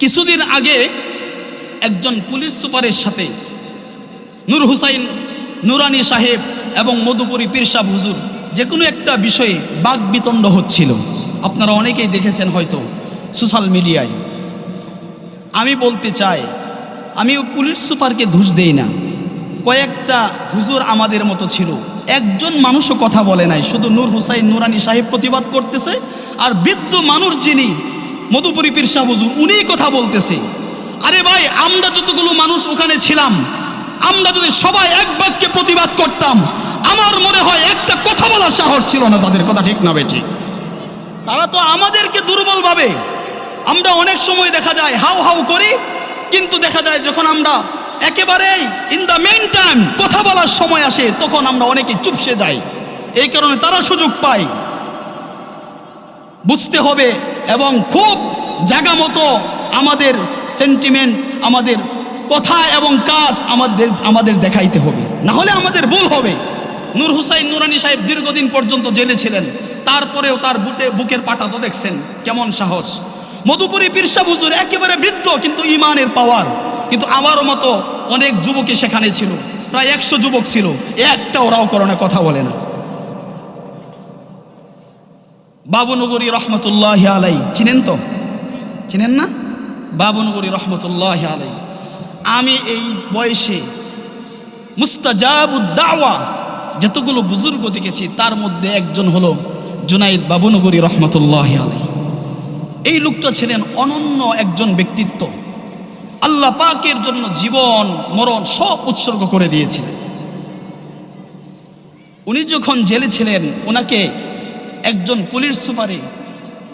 কিছুদিন আগে একজন পুলিশ সুপারের সাথে নূর হুসাইন, নুরানি সাহেব এবং মধুপুরী পীরসাব হুজুর যে কোনো একটা বিষয়ে বাক বিতণ্ড হচ্ছিল। আপনারা অনেকেই দেখেছেন হয়তো সোশ্যাল মিডিয়ায়। আমি বলতে চাই, আমি পুলিশ সুপারকে ধুস দেই না। কয়েকটা হুজুর আমাদের মতো ছিল। একজন মানুষও কথা বলে নাই। শুধু নূর হুসাইন, নুরানি সাহেব প্রতিবাদ করতেছে আর বৃদ্ধ মানুষ যিনি মধুপুরী পীর সাহেব হুজুর উনিই কথা বলতেছে। আরে ভাই, আমরা যতগুলো মানুষ ওখানে ছিলাম, আমরা যদি সবাই এক বাক্যে প্রতিবাদ করতাম, আমার মনে হয় একটা কথা বলার সাহস ছিল না তাদের কথা, ঠিক না বেঠিক? তারা তো আমাদেরকে দুর্বল ভাবে। আমরা অনেক সময় দেখা যায় হাউ হাউ করি, কিন্তু দেখা যায় যখন আমরা একেবারেই ইন দ্য মেইন টাইম কথা বলার সময় আসে, তখন আমরা অনেকে চুপসে যাই। এই কারণে তারা সুযোগ পায়। বুঝতে হবে এবং খুব জায়গা মতো আমাদের সেন্টিমেন্ট আমাদের কথা এবং কাজ আমাদের আমাদের দেখাইতে হবে। না হলে আমাদের ভুল হবে। নূর হুসাইন নুরানি সাহেব দীর্ঘদিন পর্যন্ত জেলে ছিলেন। তারপরেও তার বুটে বুকের পাটা তো দেখছেন। কেমন সাহস। মধুপুরী পীরসা হুজুর একেবারে বৃদ্ধ, কিন্তু ইমানের পাওয়ার কিন্তু আমারও মতো অনেক যুবকই সেখানে ছিল। প্রায় একশো যুবক ছিল। একটা ওরাও করোনা কথা বলে না। বাবুনগরী রহমতুল্লাহ আলাই চিনেন তো? চিনেন না? বাবুনগরী রহমতুল্লাহ আলাই আমি এই বয়সে মুস্তাজাবুদ্দাওয়া যতগুলো বুজুর্গ দেখেছি, তার মধ্যে একজন হলো জুনাইদ বাবুনগরী রহমতুল্লাহ আলাই এই লোকটা ছিলেন অনন্য একজন ব্যক্তিত্ব। আল্লাহ পাকের জন্য জীবন, মরণ সব উৎসর্গ করে দিয়েছিলেন। উনি যখন জেলে ছিলেন ওনাকে একজন পুলিশ সুপারে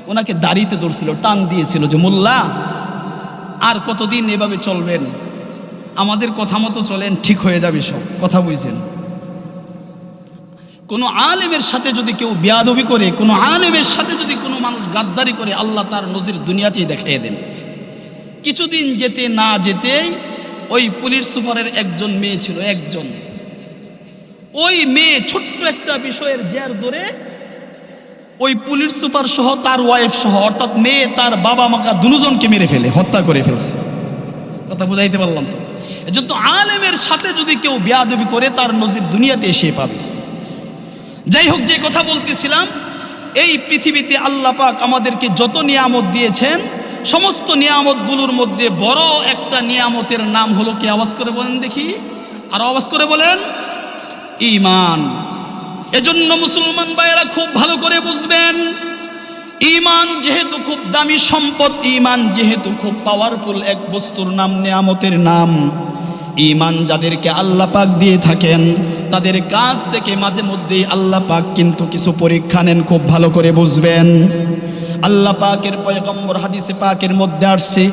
ওনাকে দাড়িতে ধরছিল, টান দিয়েছিল যে, মোল্লা, আর কতদিন এভাবে চলবেন? আমাদের কথা মতো চলেন, ঠিক হয়ে যাবে সব। কথা বুঝছেন? কোনো আলেমের সাথে যদি কেউ বেয়াদবি করে, কোনো আলেমের সাথে যদি কোনো মানুষ গাদ্দারি করে, আল্লাহ তার নজির দুনিয়াতেই দেখিয়ে দেন। কিছুদিন যেতে না যেতেই ওই পুলিশ সুপারের একজন মেয়ে ছিল, একজন। ওই মেয়ে ছোট্ট একটা বিষয়ের জের ধরে ওই পুলিশ সুপার সহ তার ওয়াইফ সহ, অর্থাৎ মেয়ে, তার বাবা মাকা দুজনকে মেরে ফেলে, হত্যা করে ফেলছে। কথা বুঝাইতে পারলাম তো? এজন্য আলেমের সাথে যদি কেউ বেয়াদবি করে, তার নজির দুনিয়াতে এসে পাবে। যাই হোক, যে কথা বলতেছিলাম, এই পৃথিবীতে আল্লাহ পাক আমাদেরকে যত নিয়ামত দিয়েছেন, সমস্ত নিয়ামতগুলোর মধ্যে বড় একটা নিয়ামতের নাম হলো কি? আওয়াজ করে বলেন দেখি। আর আওয়াজ করে বলেন ইমান এজন্য মুসলমান ভাইয়েরা খুব ভালো করে বুঝবেন ইমান যেহেতু খুব দামি সম্পদ ইমান যেহেতু খুব পাওয়ারফুল এক বস্তুর নাম, নিয়ামতের নাম। ইমান যাদেরকে আল্লাহ পাক দিয়ে থাকেন, তাদের কাজ থেকে মাঝে মধ্যেই আল্লাহ পাক কিন্তু কিছু পরীক্ষা নেন, খুব ভালো করে বুঝবেন। আল্লাহ পাকের পয়গম্বর হাদিসে পাকের মধ্যে আসছে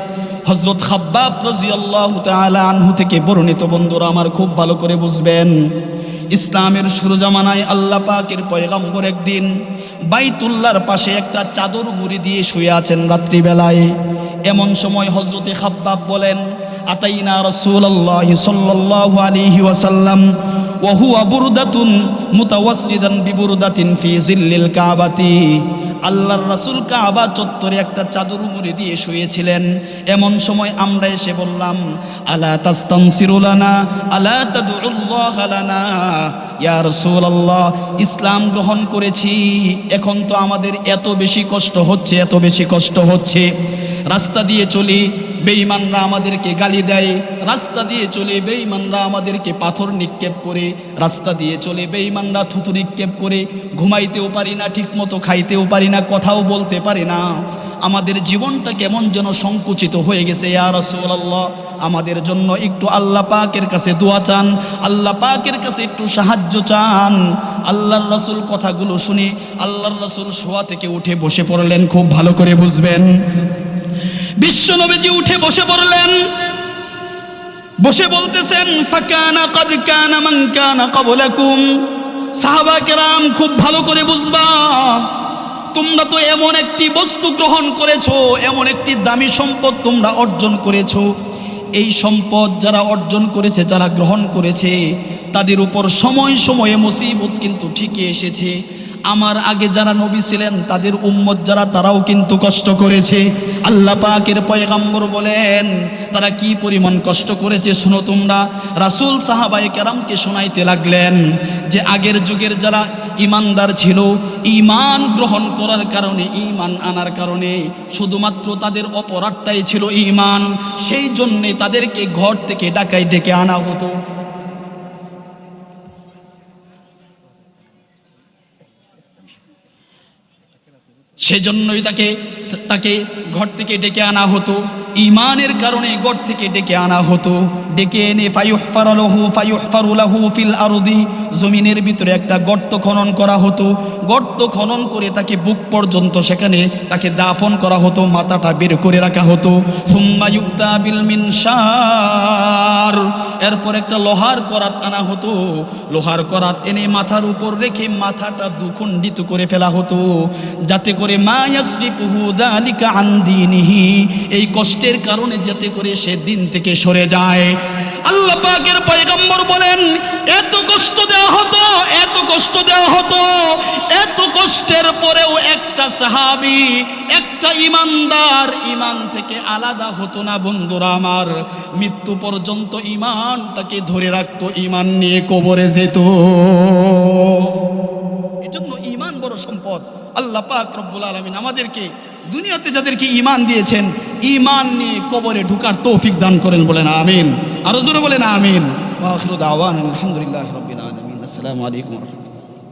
হজরত খাব্বাব রাজিয়াল্লাহু তাআলা আনহু থেকে বর্ণিত বন্ধুরা আমার খুব ভালো করে বুঝবেন। ইসলামের শুরু জামানায় আল্লাহ পাকের পয়গাম্বর একদিন বাইতুল্লার পাশে একটা চাদর মুড়ি দিয়ে শুয়ে আছেন রাত্রিবেলায়। এমন সময় হজরতে খাব্বাব বলেন, আতাইনা রসুল্লাহ সাল্লাহ আলিহি ওয়াসাল্লাম ওহু আবুরুদাতুন মুতাওয়াসিদান বিবুরদাতিন ফি জিল্লিল কাবাতি। আল্লাহর রাসুল কাবা চত্বরে একটা চাদর উপরে দিয়ে শুয়েছিলেন। এমন সময় আমরা এসে বললাম, আলা তাস্তানসিরুলানা আলা তাদউল্লাহ লানা? ইয়া রাসূলুল্লাহ, ইসলাম গ্রহণ করেছি। এখন তো আমাদের এত বেশি কষ্ট হচ্ছে, এত বেশি কষ্ট হচ্ছে। রাস্তা দিয়ে চলি, বেঈমানরা আমাদেরকে গালি দেয়। রাস্তা দিয়ে চলে, বেঈমানরা আমাদেরকে পাথর নিক্ষেপ করে। রাস্তা দিয়ে চলে, বেঈমানরা থুতু নিক্ষেপ করে। ঘুমাইতেও পারি না, ঠিকমতো খাইতেও পারি না, কথাও বলতে পারি না। আমাদের জীবনটা কেমন যেন সংকুচিত হয়ে গেছে, ইয়া রাসূলুল্লাহ। আমাদের জন্য একটু আল্লাহ পাকের কাছে দোয়া চান, আল্লাহ পাকের কাছে একটু সাহায্য চান। আল্লাহর রাসূল কথাগুলো শুনে, আল্লাহর রাসূল শোয়া থেকে উঠে বসে পড়লেন, খুব ভালো করে বুঝবেন। বিশ্বনবীজি উঠে বসে পড়লেন। বসে বলতেছেন, ফাকানা কাদ কানা মান কানা ক্বাবলাকুম সাহাবা কেরাম খুব ভালো করে বুঝবা, তোমরা তো এমন একটি বস্তু গ্রহণ করেছ, এমন একটি দামি সম্পদ তোমরা অর্জন করেছ। এই সম্পদ যারা অর্জন করেছে, যারা গ্রহণ করেছে, তাদের উপর সময় সময়ে মুসিবত কিন্তু ঠিকই এসেছে। আমার আগে যারা নবী ছিলেন, তাদের উম্মত যারা, তারাও কিন্তু কষ্ট করেছে। আল্লাহ পাকের পয়গাম্বর বলেন, তারা কি পরিমাণ কষ্ট করেছে শুনো তোমরা? রাসূল সাহাবায়ে কেরামকে শোনাইতে লাগলেন যে, আগের যুগের যারা ইমানদার ছিল ইমান গ্রহণ করার কারণে ইমান আনার কারণে শুধুমাত্র তাদের অপরাধটাই ছিল ইমান সেই জন্যে তাদেরকে ঘর থেকে ডাকাই ডেকে আনা হতো। সেজন্যই তাকে তাকে ঘর থেকে ডেকে আনা হতো। ইমানের কারণে ঘর থেকে ডেকে আনা হতো। ডেকে এনে ফিল আরদি, জমিনের ভিতরে একটা গর্ত খনন করা হতো। গর্ত খনন করে তাকে বুক পর্যন্ত সেখানে তাকে দাফন করা হতো, মাথাটা বের করে রাখা হতো। এরপর একটা লোহার করাত আনা হতো। লোহার করাত এনে মাথার উপর রেখে মাথাটা দুখণ্ডিত করে ফেলা হতো। যাতে করে মা ইয়াসরিফুহু যালিকা আন দীনিহি, এই কষ্টের কারণে যাতে করে সে দিন থেকে সরে যায়। আল্লাহ পাকের পয়গম্বর বলেন, এত কষ্ট দেওয়া হতো, এত কষ্ট দেওয়া হতো, এত কষ্টের পরেও একটা সাহাবী, একটা ইমানদার ইমান থেকে আলাদা হতো না বন্ধুরা আমার। মৃত্যু পর্যন্ত ইমান তাকে ধরে রাখতো, ইমান নিয়ে কবরে যেত। এজন্য ইমান বড় সম্পদ। আল্লাহ পাক রব্বুল আলমিন আমাদেরকে দুনিয়াতে যাদেরকে ইমান দিয়েছেন ইমান নিয়ে কবরে ঢুকার তৌফিক দান করেন বলেন আমিন। আরও জোরে বলেন আমিন। আলহামদুলিল্লাহ রাব্বিল আসসালামু আলাইকুম